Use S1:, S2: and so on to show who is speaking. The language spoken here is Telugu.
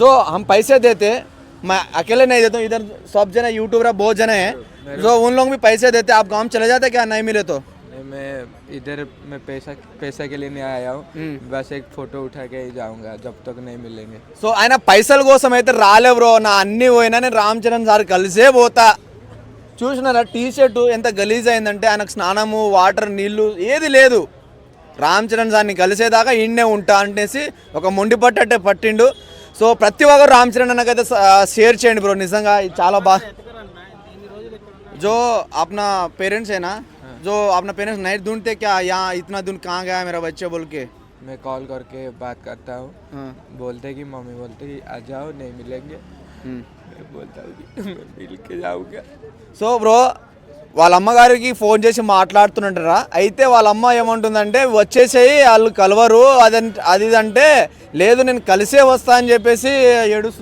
S1: जो हम पैसे देते मैं अकेले नहीं देता हूँ इधर सब जने यूट्यूबर बहुत जने हैं जो उन लोग भी पैसे देते आप गाँव में चले जाते क्या नहीं मिले तो
S2: नहीं, मैं इधर मैं पैसा पैसा के लिए नहीं आया हूँ बस एक फोटो उठा के ही जाऊंगा जब तक नहीं मिलेंगे
S1: సో ఆయన పైసల కోసం అయితే రాలే బ్రో నా అన్ని పోయినా నేను రామ్ చరణ్ సార్ కలిసే పోతా చూసినారా టీ షర్ట్ ఎంత గలీజ్ అయిందంటే ఆయనకు స్నానము వాటర్ నీళ్లు ఏది లేదు రామ్ చరణ్ సార్ని కలిసేదాకా ఇండే ఉంటా అనేసి ఒక మొండి పట్టట్టే పట్టిండు సో ప్రతి ఒక్కరు రామ్ చరణ్ అన్నకైతే షేర్ చేయండి బ్రో నిజంగా ఇది చాలా బాగా जो अपना पेरेंट्स है ना जो अपना पेरेंट्स नहीं ढूंढते क्या यहाँ इतना दूर कहाँ गया मेरा बच्चे बोल के
S2: मैं कॉल करके बात करता हूँ
S1: हाँ
S2: बोलते कि मम्मी बोलते कि आ जाओ नहीं मिलेंगे
S1: हम्म।
S2: मैं बोलता हूँ कि मैं मिल के जाऊँगा
S1: సో బ్రో వాళ్ళ అమ్మగారికి ఫోన్ చేసి మాట్లాడుతుంటారా? అయితే వాళ్ళ అమ్మ ఏమంటుందంటే వచ్చేసేయి వాళ్ళు కలవరు అదంటే అది ఇది అంటే లేదు నేను కలిసే వస్తా అని చెప్పేసి ఏడుస్తుంది